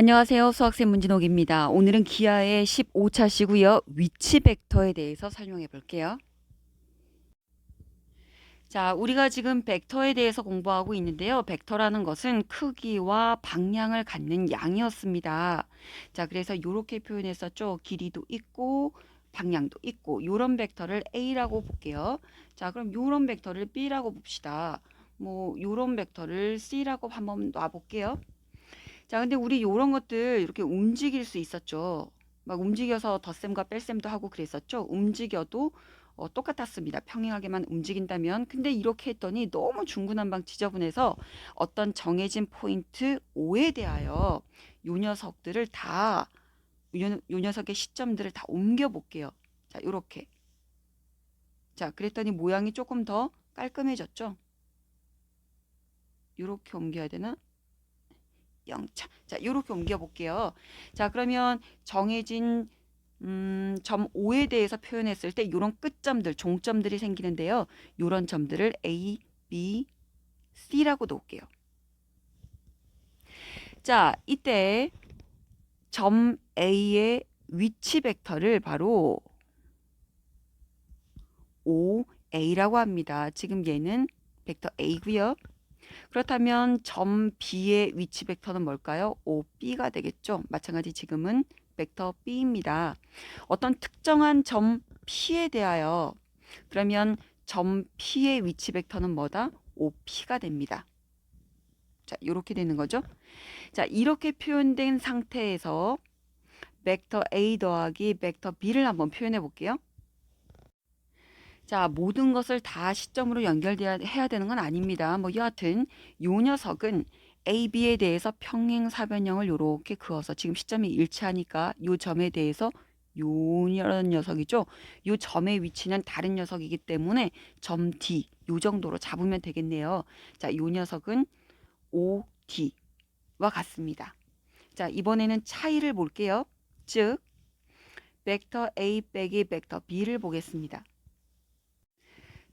안녕하세요. 수학생 문진옥입니다. 오늘은 기아의 15차시고요. 위치 벡터에 대해서 설명해 볼게요. 자, 우리가 지금 벡터에 대해서 공부하고 있는데요. 벡터라는 것은 크기와 방향을 갖는 양이었습니다. 자, 그래서 이렇게 표현했었죠. 길이도 있고 방향도 있고 요런 벡터를 A라고 볼게요. 자, 그럼 요런 벡터를 B라고 봅시다. 뭐 요런 벡터를 C라고 한번 놔 볼게요. 자, 근데 우리 요런 것들 이렇게 움직일 수 있었죠. 막 움직여서 덧셈과 뺄셈도 하고 그랬었죠. 움직여도 어, 똑같았습니다. 평행하게만 움직인다면. 근데 이렇게 했더니 너무 중구난방 지저분해서 어떤 정해진 포인트 O에 대하여 요 녀석들을 다, 요, 요 녀석의 시점들을 다 옮겨 볼게요. 자, 요렇게. 자, 그랬더니 모양이 조금 더 깔끔해졌죠. 요렇게 옮겨야 되나? 0차. 자, 이렇게 옮겨 볼게요. 자, 그러면 정해진 음, 점 O에 대해서 표현했을 때 이런 끝점들, 종점들이 생기는데요. 이런 점들을 A, B, C라고 놓을게요. 자, 이때 점 A의 위치 벡터를 바로 OA라고 합니다. 지금 얘는 벡터 A고요. 그렇다면 점 B의 위치 벡터는 뭘까요? OB가 되겠죠. 마찬가지 지금은 벡터 B입니다. 어떤 특정한 점 P에 대하여 그러면 점 P의 위치 벡터는 뭐다? OP가 됩니다. 자, 이렇게 되는 거죠. 자, 이렇게 표현된 상태에서 벡터 A 더하기 벡터 B를 한번 표현해 볼게요. 자, 모든 것을 다 시점으로 연결돼야 해야 되는 건 아닙니다. 뭐 여하튼 요 녀석은 A, B에 대해서 평행 사변형을 요렇게 그어서 지금 시점이 일치하니까 요 점에 대해서 요런 녀석이죠. 요 점의 위치는 다른 녀석이기 때문에 점 D 요 정도로 잡으면 되겠네요. 자, 요 녀석은 OD와 같습니다. 자, 이번에는 차이를 볼게요. 즉 벡터 A 빼기 벡터 B를 보겠습니다.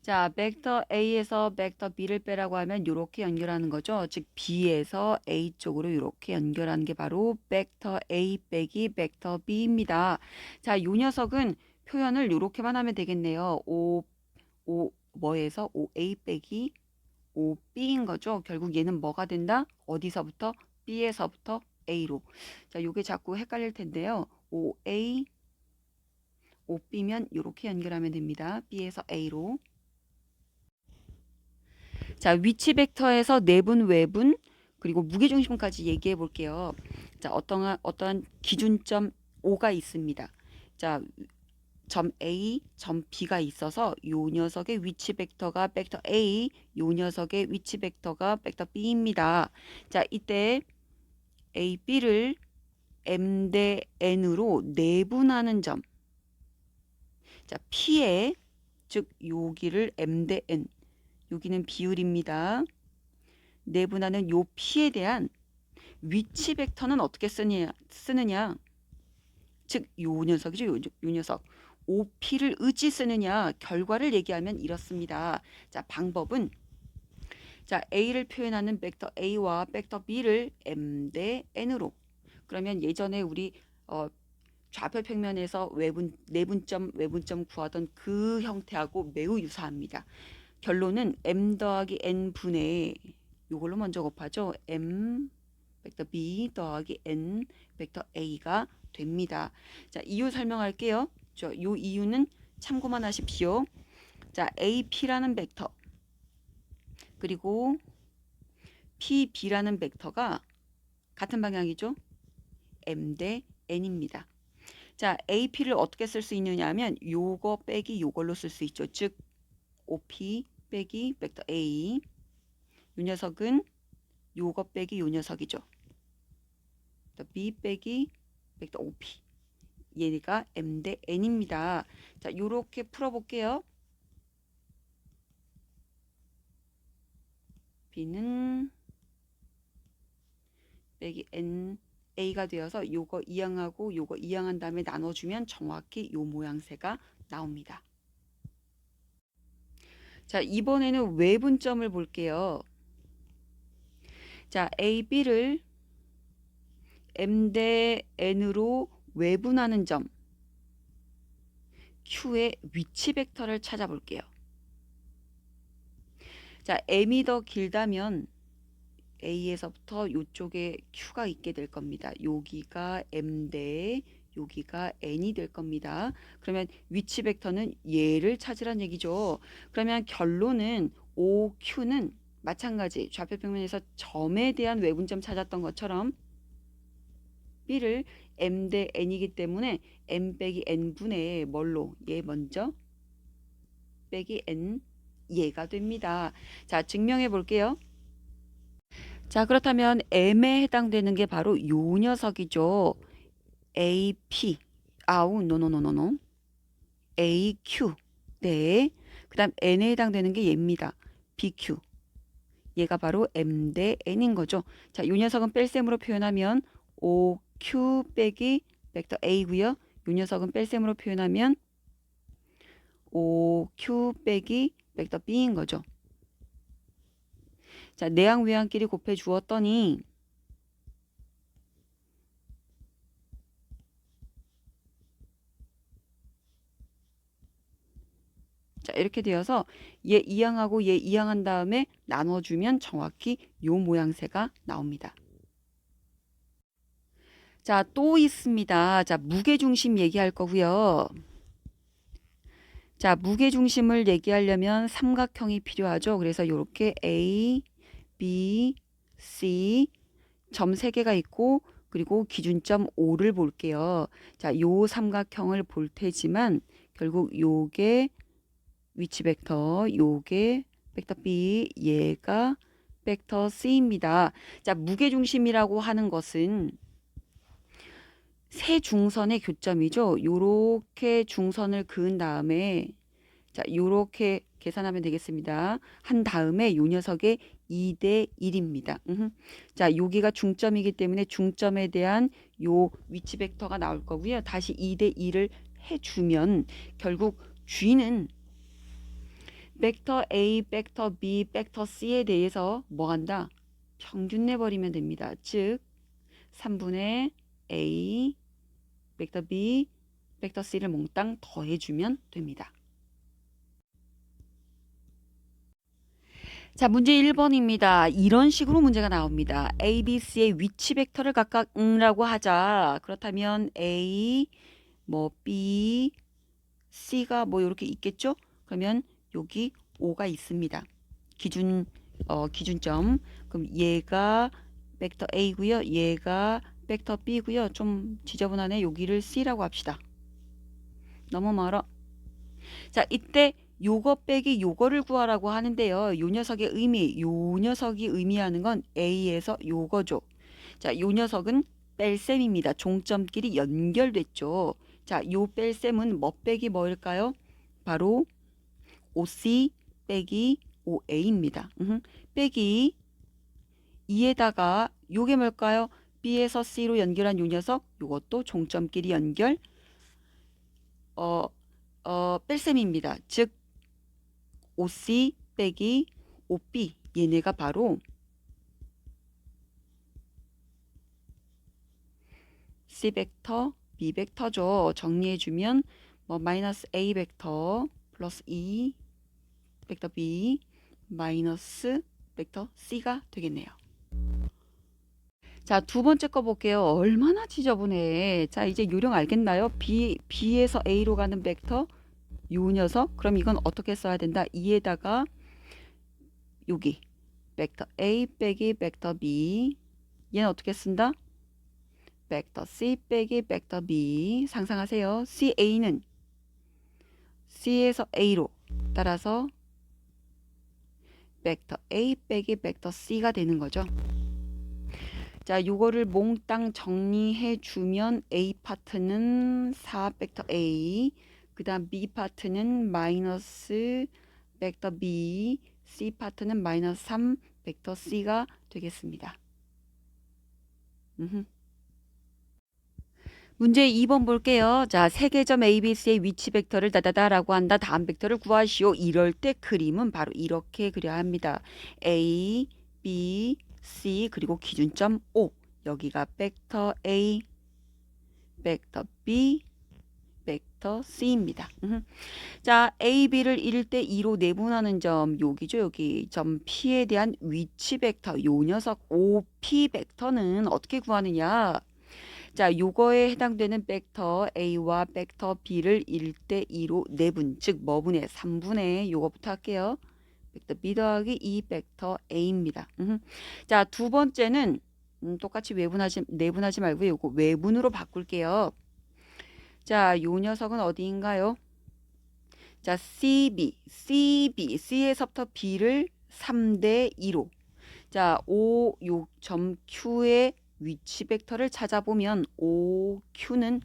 자, 벡터 A에서 벡터 B를 빼라고 하면 이렇게 연결하는 거죠. 즉 B에서 A 쪽으로 이렇게 연결하는 게 바로 벡터 A 빼기 벡터 B입니다. 자, 요 녀석은 표현을 이렇게만 하면 되겠네요. O, O 뭐에서 OA 빼기 OB인 거죠. 결국 얘는 뭐가 된다? 어디서부터? B에서부터 A로. 자, 요게 자꾸 헷갈릴 텐데요. OA OB면 이렇게 연결하면 됩니다. B에서 A로. 자, 위치 벡터에서 내분, 외분, 그리고 무게중심까지 얘기해 볼게요. 자, 어떠한, 어떠한 기준점 O가 있습니다. 자, 점 A, 점 B가 있어서 요 녀석의 위치 벡터가 벡터 A, 요 녀석의 위치 벡터가 벡터 B입니다. 자, 이때 A, B를 M 대 N으로 내분하는 점. 자, P의 즉 여기를 M 대 N 여기는 비율입니다. 내분하는 요 P에 대한 위치 벡터는 어떻게 쓰느냐, 쓰느냐. 즉, 요 녀석이죠. 요, 요 녀석. OP를 어찌 쓰느냐. 결과를 얘기하면 이렇습니다. 자, 방법은 자, A를 표현하는 벡터 A와 벡터 B를 M 대 N으로. 그러면 예전에 우리 어, 좌표 평면에서 외분 내분점 외분점 구하던 그 형태하고 매우 유사합니다. 결론은 m 더하기 n 분의 요걸로 먼저 곱하죠. m 벡터 b 더하기 n 벡터 a가 됩니다. 자, 이유 설명할게요. 저, 요 이유는 참고만 하십시오. 자, ap라는 벡터 그리고 pb라는 벡터가 같은 방향이죠. m 대 n입니다. 자, ap를 어떻게 쓸 수 있느냐 하면 요거 빼기 요걸로 쓸 수 있죠. 즉 OP 빼기 벡터 A 이 녀석은 요거 빼기 요 녀석이죠. B 빼기 벡터 OP 얘가 M 대 N입니다. 자, 요렇게 풀어볼게요. B는 빼기 N A가 되어서 요거 이항하고 요거 이항한 다음에 나눠주면 정확히 요 모양새가 나옵니다. 자, 이번에는 외분점을 볼게요. 자, A, B를 m 대 n으로 외분하는 점 q의 위치 벡터를 찾아볼게요. 자, m이 더 길다면 a에서부터 이쪽에 q가 있게 될 겁니다. 여기가 m 대 여기가 n이 될 겁니다. 그러면 위치 벡터는 얘를 찾으란 얘기죠. 그러면 결론은 OQ는 마찬가지 좌표 평면에서 점에 대한 외분점 찾았던 것처럼 B를 M 대 N이기 때문에 M 빼기 N분의 뭘로? 얘 먼저 빼기 N 얘가 됩니다. 자, 증명해 볼게요. 자, 그렇다면 M에 해당되는 게 바로 요 녀석이죠. AP 아우 노노노노노 AQ 네. 그다음 N에 해당되는 게 얘입니다. BQ 얘가 바로 M 대 N인 거죠. 자이 녀석은 뺄셈으로 표현하면 OQ 빼기 벡터 A고요. 이 녀석은 뺄셈으로 표현하면 OQ 빼기 벡터 B인 거죠. 자 내항 외항끼리 곱해 주었더니 자, 이렇게 되어서 얘 이항하고 얘 이항한 다음에 나눠주면 정확히 요 모양새가 나옵니다. 자, 또 있습니다. 자, 무게중심 얘기할 거고요. 자, 무게중심을 얘기하려면 삼각형이 필요하죠. 그래서 이렇게 A, B, C 점세 개가 있고 그리고 기준점 O를 볼게요. 자, 요 삼각형을 볼 테지만 결국 요게 위치 벡터 요게 벡터 B 얘가 벡터 C입니다. 자, 무게 중심이라고 하는 것은 세 중선의 교점이죠. 요렇게 중선을 그은 다음에 자, 요렇게 계산하면 되겠습니다. 한 다음에 요 녀석의 2대 1입니다. 음흠. 자, 여기가 중점이기 때문에 중점에 대한 요 위치 벡터가 나올 거고요. 다시 2대 1을 해주면 결국 G는 벡터 A, 벡터 B, 벡터 C에 대해서 뭐 한다? 평균 내버리면 됩니다. 즉 3분의 A, 벡터 B, 벡터 C를 몽땅 더해주면 됩니다. 자, 문제 1번입니다. 이런 식으로 문제가 나옵니다. A, B, C의 위치 벡터를 각각 응라고 하자. 그렇다면 A, 뭐 B, C가 뭐 이렇게 있겠죠? 그러면 여기 5가 있습니다. 기준 어, 기준점. 그럼 얘가 벡터 A고요. 얘가 벡터 B고요. 좀 지저분하네. 여기를 C라고 합시다. 너무 멀어. 자, 이때 요거 빼기 요거를 구하라고 하는데요. 요 녀석의 의미, 요 녀석이 의미하는 건 A에서 요거죠. 자, 요 녀석은 뺄셈입니다. 종점끼리 연결됐죠. 자, 요 뺄셈은 뭐 빼기 뭐일까요? 바로 OC 빼기 OA입니다. 으흠. 빼기 2에다가 요게 뭘까요? B에서 C로 연결한 요 녀석 요것도 종점끼리 연결 어, 어, 뺄셈입니다. 즉 OC 빼기 OB 얘네가 바로 C 벡터, B 벡터죠. 정리해주면 뭐 마이너스 A 벡터 플러스 2 벡터 B 마이너스 벡터 C가 되겠네요. 자, 두 번째 거 볼게요. 얼마나 지저분해. 자, 이제 요령 알겠나요? B, B에서 A로 가는 벡터 요 녀석. 그럼 이건 어떻게 써야 된다? 2에다가 여기 벡터 A 빼기 벡터 B 얘는 어떻게 쓴다? 벡터 C 빼기 벡터 B 상상하세요. CA는 C에서 A로 따라서 벡터 A 빼기 벡터 C가 되는 거죠. 자, 요거를 몽땅 정리해 주면 A 파트는 4 벡터 A, 그다음 B 파트는 마이너스 벡터 B, C 파트는 마이너스 3 벡터 C가 되겠습니다. 음흠. 문제 2번 볼게요. 자, 세 개점 ABC의 위치 벡터를 다다다라고 한다. 다음 벡터를 구하시오. 이럴 때 그림은 바로 이렇게 그려야 합니다. A, B, C 그리고 기준점 O 여기가 벡터 A, 벡터 B, 벡터 C입니다. 음흠. 자, A, B를 1대 2로 내분하는 점 여기죠. 여기 점 P에 대한 위치 벡터 요 녀석 OP 벡터는 어떻게 구하느냐? 자, 요거에 해당되는 벡터 A와 벡터 B를 1대 2로 내분, 즉 뭐분의 3분의 요거부터 할게요. 벡터 B 더하기 2 벡터 A입니다. 음흠. 자, 두 번째는 음, 똑같이 외분하지 내분하지 말고 요거 외분으로 바꿀게요. 자, 요 녀석은 어디인가요? 자, CB, CB, C에서부터 B를 3대 2로. 자, O 요 점 Q의 위치 벡터를 찾아보면 OQ는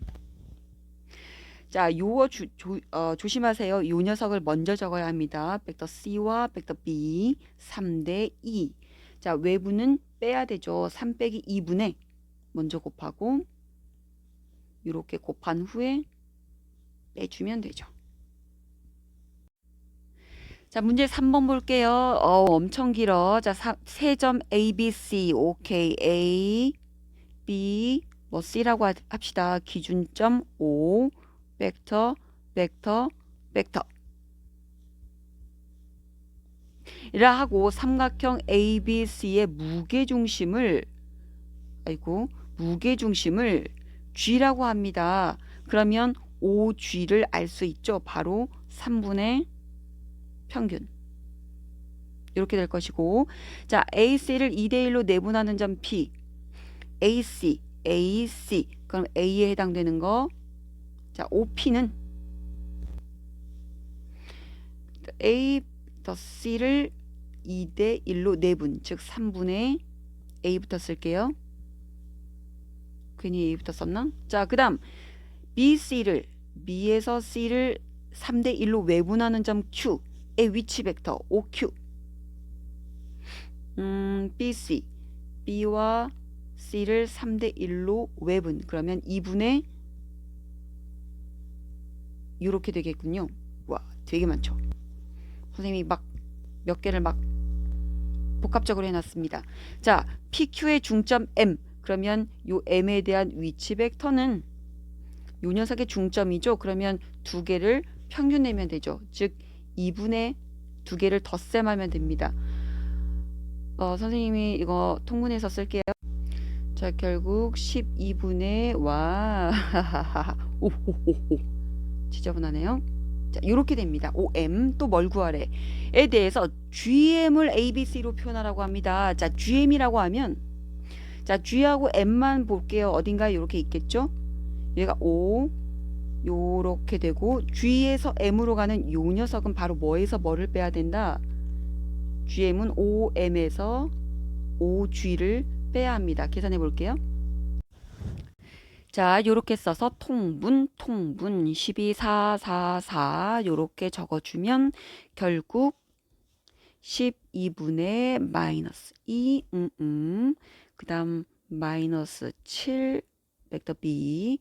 자, 요거 주, 조, 어, 조심하세요. 요 녀석을 먼저 적어야 합니다. 벡터 C와 벡터 B 3대 2. 자, 외부는 빼야 되죠. 3 빼기 2분의 먼저 곱하고 이렇게 곱한 후에 빼주면 되죠. 자, 문제 3번 볼게요. 어, 엄청 길어. 자, 세점 A, B, C. 오케이. A, B, 뭐 C라고 하- 합시다. 기준점 O, 벡터, 벡터, 벡터. 이라 하고 삼각형 ABC의 무게 중심을 아이고 무게 중심을 G라고 합니다. 그러면 OG를 알 수 있죠. 바로 3분의 평균. 이렇게 될 것이고 자 AC를 2대 1로 내분하는 점 P AC AC 그럼 A에 해당되는 거 자 OP는 A 더 C를 2대 1로 내분 즉 3분의 A부터 쓸게요. 괜히 A부터 썼나? 자, 그 다음 BC를 B에서 C를 3대 1로 외분하는 점 Q의 위치 벡터 OQ. 음, BC B와 C를 3대 1로 외분 그러면 2분의 이렇게 되겠군요. 와, 되게 많죠. 선생님이 막 몇 개를 막 복합적으로 해놨습니다. 자, PQ의 중점 M 그러면 요 M에 대한 위치 벡터는 요 녀석의 중점이죠. 그러면 두 개를 평균 내면 되죠. 즉 2분의 두 개를 덧셈하면 됩니다. 어, 선생님이 이거 통문에서 쓸게요. 자, 결국 12분의 와 오호호호 지저분하네요. 자, 이렇게 됩니다. OM 또 뭘 구하래? 에 대해서 GM을 ABC로 표현하라고 합니다. 자, GM이라고 하면 자, G하고 M만 볼게요. 어딘가에 이렇게 있겠죠? 얘가 O 요렇게 되고 G에서 M으로 가는 요 녀석은 바로 뭐에서 뭐를 빼야 된다? GM은 OM에서 OG를 빼야 합니다. 계산해 볼게요. 자, 요렇게 써서 통분, 통분 12, 4, 4, 4 요렇게 적어주면 결국 12분의 마이너스 2, 음, 음. 그 다음 마이너스 7 벡터 B,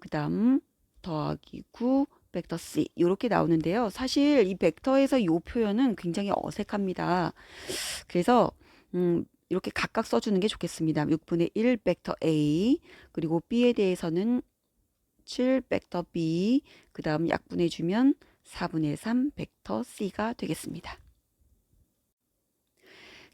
그 다음 더하기 9 벡터 C 이렇게 나오는데요. 사실 이 벡터에서 이 표현은 굉장히 어색합니다. 그래서 음, 이렇게 각각 써주는 게 좋겠습니다. 6분의 1 벡터 A 그리고 B에 대해서는 7 벡터 B 그 다음 약분해주면 4분의 3 벡터 C가 되겠습니다.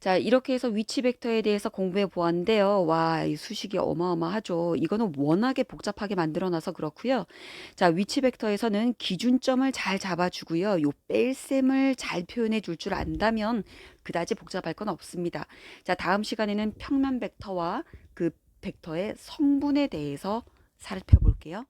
자, 이렇게 해서 위치 벡터에 대해서 공부해 보았는데요. 와, 이 수식이 어마어마하죠. 이거는 워낙에 복잡하게 만들어 놔서 그렇고요. 자, 위치 벡터에서는 기준점을 잘 잡아주고요. 요 뺄셈을 잘 표현해 줄 줄 안다면 그다지 복잡할 건 없습니다. 자, 다음 시간에는 평면 벡터와 그 벡터의 성분에 대해서 살펴볼게요.